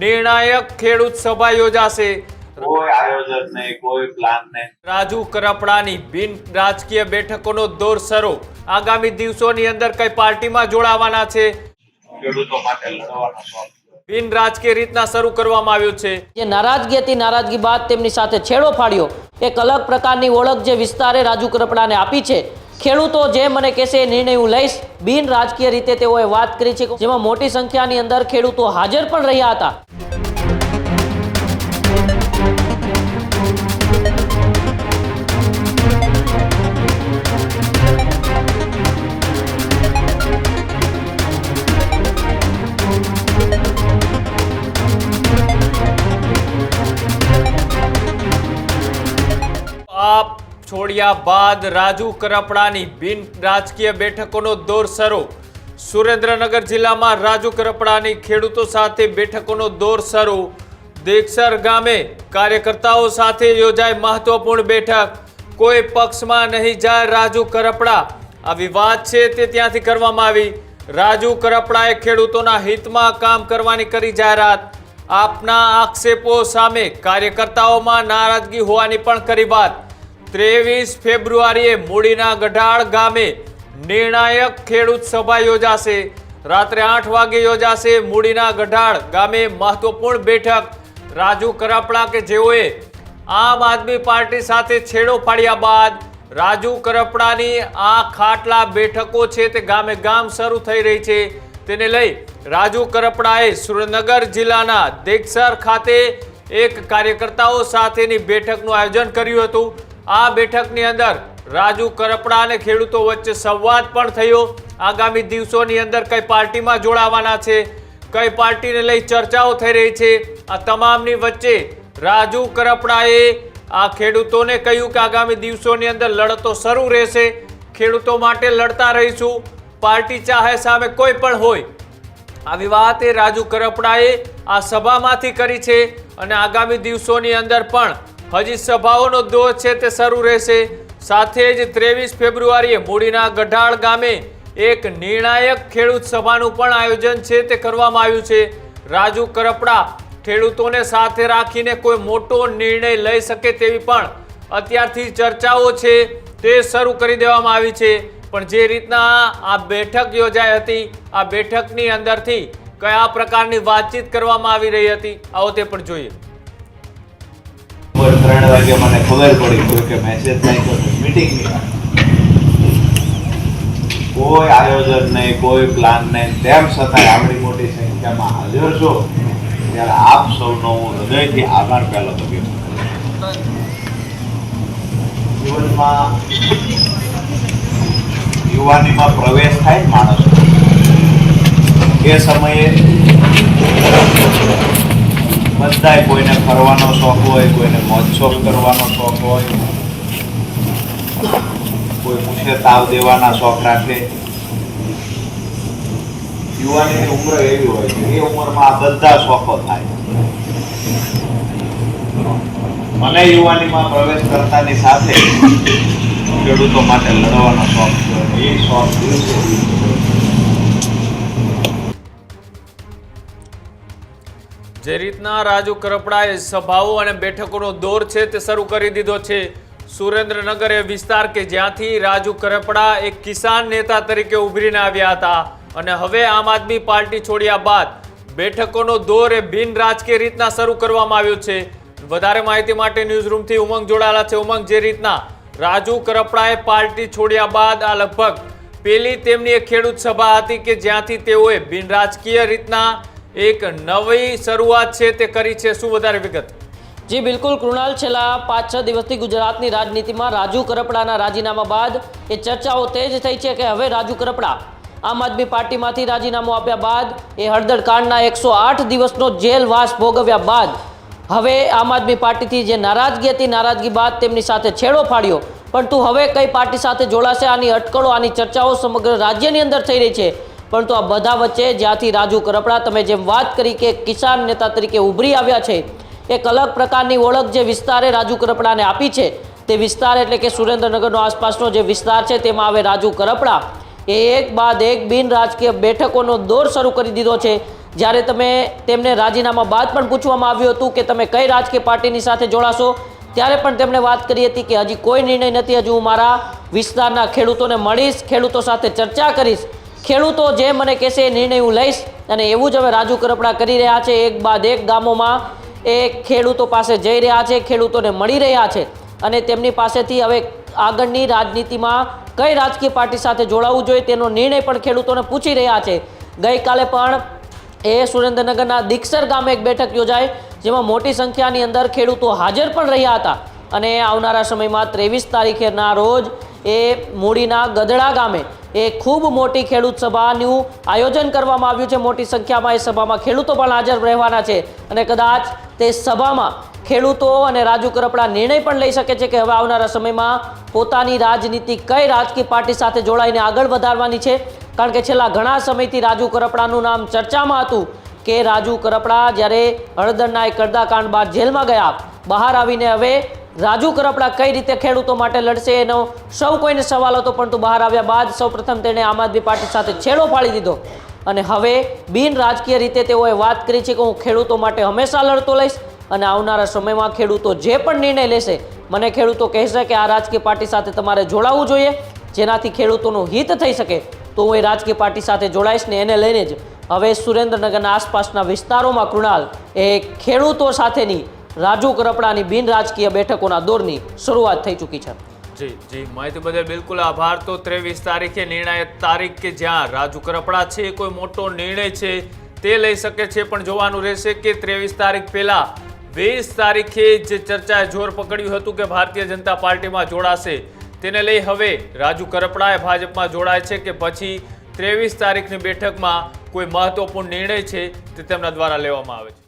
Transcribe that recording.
નિર્ણાયક ખેડૂત સભા યોજાશે. કોઈ આયોજન નહીં કોઈ પ્લાન નહીં. રાજુ કરપડાની બિન રાજકીય બેઠકોનો દોર શરૂ આગામી દિવસોની અંદર કઈ પાર્ટીમાં જોડાવાના છે? ખેડૂતો માટે લડવાનો બિન રાજકીય રીતના શરૂ કરવામાં આવ્યું છે. જે નારાજગી હતી નારાજગી બાદ તેમની સાથે છેડો ફાડ્યો. એક અલગ પ્રકારની ઓળખ જે વિસ્તારે રાજુ કરપડાને આપી છે ખેડૂતો જે મને કહેશે એ નિર્ણય હું લઈશ. બિન રાજકીય રીતે તેઓએ વાત કરી છે જેમાં મોટી સંખ્યાની અંદર ખેડૂતો હાજર પણ રહ્યા હતા. છોડ્યા બાદ રાજુ કરપડાની બિન રાજકીય બેઠકોનો દોર શરૂ સુરેન્દ્રનગર જિલ્લામાં રાજુ કરપડાની ખેડૂતો સાથે બેઠકોનો દોર શરૂ દેગસર ગામે કાર્યકર્તાઓ સાથે યોજાઈ મહત્વપૂર્ણ બેઠક. કોઈ પક્ષમાં નહીં જાય રાજુ કરપડા. આ વિવાદ છે તે ત્યાંથી કરવામાં આવી. રાજુ કરપડાએ ખેડૂતોના હિતમાં કામ કરવાની કરી જાહેરાત. આપના આક્ષેપો સામે કાર્યકર્તાઓમાં નારાજગી હોવાની પણ કરી વાત. ત્રેવીસ ફેબ્રુઆરીએ મૂડીના ગઢાળ ગામે નિર્ણાયક ખેડૂત સભા યોજાશે. રાત્રે આઠ વાગે યોજાશે મૂડીના ગઢાળ ગામે મહત્વપૂર્ણ બેઠક. રાજુ કરપડા કે જેઓએ આમ આદમી પાર્ટી સાથે છેડો પાડ્યા બાદ રાજુ કરપડાની આ ખાટલા બેઠકો છે તે ગામે ગામ શરૂ થઈ રહી છે. તેને લઈ રાજુ કરપડાએ સુરેન્દ્રનગર જિલ્લાના દેગસર ખાતે એક કાર્યકર્તાઓ સાથેની બેઠકનું આયોજન કર્યું હતું. આ બેઠકની અંદર રાજુ કરપડા અને ખેડૂતો વચ્ચે સંવાદ પણ થયો. આગામી દિવસોની અંદર કઈ પાર્ટીમાં જોડાવાના છે, કઈ પાર્ટીને લઈ ચર્ચાઓ થઈ રહી છે, આ તમામની વચ્ચે રાજુ કરપડાએ આ ખેડૂતોને કહ્યું કે આગામી દિવસોની અંદર લડતો શરૂ રહેશે. ખેડૂતો માટે લડતા રહીશું. પાર્ટી ચાહે સામે કોઈ પણ હોય. આવી વાત એ રાજુ કરપડાએ આ સભામાંથી કરી છે અને આગામી દિવસોની અંદર પણ હજી સભાઓનો દોર છે તે શરૂ રહેશે. સાથે જ ત્રેવીસ ફેબ્રુઆરીએ મૂડીના ગઢાળ ગામે એક નિર્ણાયક ખેડૂત સભાનું પણ આયોજન છે તે કરવામાં આવ્યું છે. રાજુ કરપડા ખેડૂતોને સાથે રાખીને કોઈ મોટો નિર્ણય લઈ શકે તેવી પણ અત્યારથી ચર્ચાઓ છે તે શરૂ કરી દેવામાં આવી છે. પણ જે રીતના આ બેઠક યોજાઈ હતી, આ બેઠકની અંદરથી કયા પ્રકારની વાતચીત કરવામાં આવી રહી હતી, આવો તે પણ જોઈએ. ત્રણ વાગે મને ખબર પડી કે મેસેજ નાખ્યો છે મીટિંગની કોઈ આયોજન નહીં, કોઈ પ્લાન નહીં. તેમ છતાંય આવડી મોટી સંખ્યામાં હાજર છો, ત્યારે આપ સૌનો હું હૃદયથી આભાર પહેલો તો વ્યક્ત જીવનમાં યુવાનીમાં પ્રવેશ થાય માણસ. એ સમયે બધાય કોઈને ફરવાનો શોખ હોય, કોઈને મોજશોખ કરવાનો શોખ હોય. કોઈ પૂછે તાવ દેવાના શોખ રાખે. યુવાનીની ઉંમર એવી હોય કે એ ઉંમરમાં આ બધા શોખો થાય. મને યુવાનીમાં પ્રવેશ કરતાની સાથે ખેડૂતો માટે લડવાનો શોખ છે, એ શોખ દિવસે દિવસે. જે રીતના રાજુ કરપડાએ સભાઓ અને બેઠકોનો દોર છે તે શરૂ કરી દીધો છે. સુરેન્દ્રનગર એ વિસ્તાર કે જ્યાંથી રાજુ કરપડા એક કિસાન નેતા તરીકે ઉભરીને આવ્યા હતા અને હવે આમ આદમી પાર્ટી છોડ્યા બાદ બેઠકોનો દોર એ બિન રાજકીય રીતના શરૂ કરવામાં આવ્યો છે. વધારે માહિતી માટે ન્યૂઝ રૂમથી ઉમંગ જોડાયેલા છે. ઉમંગ, જે રીતના રાજુ કરપડાએ પાર્ટી છોડ્યા બાદ આ લગભગ પેલી તેમની એક ખેડૂત સભા હતી કે જ્યાંથી તેઓએ બિન રાજકીય રીતના એક નવી શરૂઆત છે તે કરી છે. શું વધારે વિગત? જી, બિલકુલ કૃણાલ. છેલ્લા પાંચ છ દિવસથી ગુજરાતની રાજનીતિમાં રાજુ કરપડાના રાજીનામા બાદ એ ચર્ચાઓ તેજ થઈ છે કે હવે રાજુ કરપડા આમ આદમી પાર્ટીમાંથી રાજીનામું આપ્યા બાદ એ હળદર કાંડના એકસો આઠ દિવસનો જેલવાસ ભોગવ્યા બાદ હવે આમ આદમી પાર્ટીથી જે નારાજગી હતી, નારાજગી બાદ તેમની સાથે છેડો ફાડ્યો. પણ તું હવે કઈ પાર્ટી સાથે જોડાશે, આની અટકળો, આની ચર્ચાઓ સમગ્ર રાજ્યની અંદર થઈ રહી છે. પરંતુ આ બધા વચ્ચે જ્યાંથી રાજુ કરપડા તમે જેમ વાત કરી કે કિસાન નેતા તરીકે ઉભરી આવ્યા છે, એક અલગ પ્રકારની ઓળખ જે વિસ્તારે રાજુ કરપડાને આપી છે, તે વિસ્તાર એટલે કે સુરેન્દ્રનગરનો આસપાસનો જે વિસ્તાર છે, તેમાં આવે રાજુ કરપડા એ એક બાદ એક બિન રાજકીય બેઠકોનો દોર શરૂ કરી દીધો છે. જ્યારે તમે તેમને રાજીનામા બાદ પણ પૂછવામાં આવ્યું હતું કે તમે કઈ રાજકીય પાર્ટીની સાથે જોડાશો, ત્યારે પણ તેમણે વાત કરી હતી કે હજી કોઈ નિર્ણય નથી, હજુ હું મારા વિસ્તારના ખેડૂતોને મળીશ, ખેડૂતો સાથે ચર્ચા કરીશ. ખેડૂતો જે મને કહેશે એ નિર્ણય હું લઈશ અને એવું જ હવે રાજુ કરપડા કરી રહ્યા છે. એક બાદ એક ગામોમાં એ ખેડૂતો પાસે જઈ રહ્યા છે, ખેડૂતોને મળી રહ્યા છે અને તેમની પાસેથી હવે આગળની રાજનીતિમાં કઈ રાજકીય પાર્ટી સાથે જોડાવવું જોઈએ તેનો નિર્ણય પણ ખેડૂતોને પૂછી રહ્યા છે. ગઈકાલે પણ એ સુરેન્દ્રનગરના દીક્ષર ગામે એક બેઠક યોજાઈ, જેમાં મોટી સંખ્યાની અંદર ખેડૂતો હાજર પણ રહ્યા હતા અને આવનારા સમયમાં ત્રેવીસ તારીખેના રોજ એ મૂડીના ગધડા ગામે એ ખૂબ મોટી ખેડૂત સભાનું આયોજન કરવામાં આવ્યું છે. મોટી સંખ્યામાં એ સભામાં ખેડૂતો પણ હાજર રહેવાના છે અને કદાચ તે સભામાં ખેડૂતો અને રાજુ કરપડા નિર્ણય પણ લઈ શકે છે કે હવે આવનારા સમયમાં પોતાની રાજનીતિ કઈ રાજકીય પાર્ટી સાથે જોડાઈને આગળ વધારવાની છે. કારણ કે છેલ્લા ઘણા સમયથી રાજુ કરપડાનું નામ ચર્ચામાં હતું કે રાજુ કરપડા જ્યારે હળદરના એક કરદાકાંડ બાદ જેલમાં ગયા, બહાર આવીને હવે રાજુ કરપડા કઈ રીતે ખેડૂતો માટે લડશે એનો સૌ કોઈને સવાલ હતો, પરંતુ બહાર આવ્યા બાદ સૌપ્રથમ તેણે આમ આદમી પાર્ટી સાથે છેડો ફાળી દીધો. અને હવે બિન રાજકીય રીતે તેઓએ વાત કરી છે કે હું ખેડૂતો માટે હંમેશા લડતો લઈશ અને આવનારા સમયમાં ખેડૂતો જે પણ નિર્ણય લેશે, મને ખેડૂતો કહેશે કે આ રાજકીય પાર્ટી સાથે તમારે જોડાવવું જોઈએ. જેનાથી ખેડૂતોનું હિત થઈ શકે તો હું એ રાજકીય પાર્ટી સાથે જોડાઈશ ને એને લઈને જ. હવે સુરેન્દ્રનગરના આસપાસના વિસ્તારોમાં કૃણાલ એ ખેડૂતો સાથેની રાજુ કરપડાની બિન રાજકીય બેઠકોના દોરની શરૂઆત થઈ ચૂકી છે. જી જી, માહિતી બદલ બિલકુલ આભાર. તો ત્રેવીસ તારીખે નિર્ણાયક તારીખ કે જ્યાં રાજુ કરપડા છે, કોઈ મોટો નિર્ણય છે તે લઈ શકે છે, પણ જોવાનું રહેશે કે ત્રેવીસ તારીખ પહેલા વીસ તારીખે જે ચર્ચાએ જોર પકડ્યું હતું કે ભારતીય જનતા પાર્ટીમાં જોડાશે, તેને લઈ હવે રાજુ કરપડાએ ભાજપમાં જોડાય છે કે પછી ત્રેવીસ તારીખની બેઠકમાં કોઈ મહત્વપૂર્ણ નિર્ણય છે તે તેમના દ્વારા લેવામાં આવે છે.